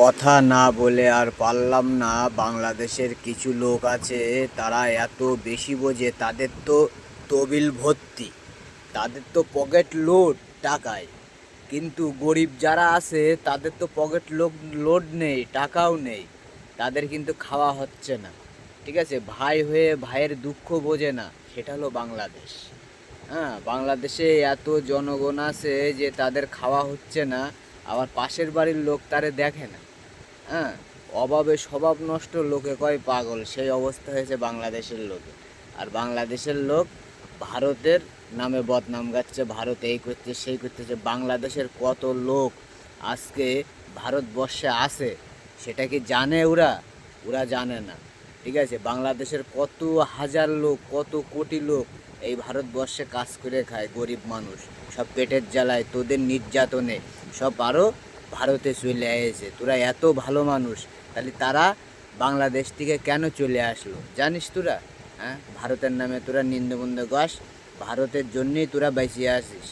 কথা না বলে আর পারলাম না। বাংলাদেশের কিছু লোক আছে, তারা এত বেশি বোঝে, তাদের তো তবিল ভর্তি, তাদের তো পকেট লোড টাকায়। কিন্তু গরিব যারা আছে, তাদের তো পকেট লোড লোড নেই, টাকাও নেই, তাদের কিন্তু খাওয়া হচ্ছে না। ঠিক আছে? ভাই হয়ে ভাইয়ের দুঃখ বোঝে না, সেটা হলো বাংলাদেশ। হ্যাঁ বাংলাদেশে এত জনগণ আছে যে তাদের খাওয়া হচ্ছে না। আবার পাশের বাড়ির লোক তারে দেখে না। হ্যাঁ অভাবে স্বভাব নষ্ট লোকে কয় পাগল, সেই অবস্থা হয়েছে বাংলাদেশের লোকে। আর বাংলাদেশের লোক ভারতের নামে বদনাম গাচ্ছে, ভারত এই করছে, সেই করতেছে বাংলাদেশের কত লোক আজকে ভারতবর্ষে আছে, সেটা কি জানে ওরা? ওরা জানে না। ঠিক আছে, বাংলাদেশের কত হাজার লোক, কত কোটি লোক এই ভারতবর্ষে কাজ করে খায় গরিব মানুষ। সব পেটের জ্বালায়, তোদের নির্যাতনে। সব আরও ভারতে চলে এসেছে। তোরা এত ভালো মানুষ, তাহলে তারা বাংলাদেশ থেকে কেন চলে আসলো? জানিস তোরা? হ্যাঁ? ভারতের নামে তোরা নিন্দবন্ধ গাছ ভারতের জন্যেই তোরা বেঁচে আসিস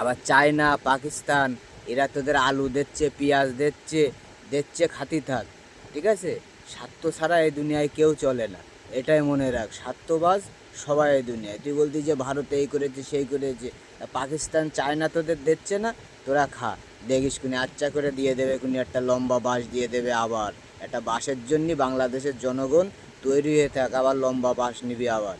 আবার চায়না, পাকিস্তান, এরা তোদের আলু দিচ্ছে, পেঁয়াজ দিচ্ছে দিচ্ছে খাতি থাক, ঠিক আছে? স্বার্থ ছাড়া এই দুনিয়ায় কেউ চলে না। এটাই মনে রাখ, স্বার্থবাজ সবাই দুনিয়ায়। তুই বলতি যে ভারত এই করেছে, সেই করেছে। পাকিস্তান, চায়না তোদের দিচ্ছে না? তোরা খা। দেখিস কুনি আচ্ছা করে দিয়ে দেবে কুনি একটা লম্বা বাঁশ দিয়ে দেবে আবার। একটা বাঁশের জন্যই বাংলাদেশের জনগণ তৈরি হয়ে থাক, আবার লম্বা বাঁশ নিবি আবার।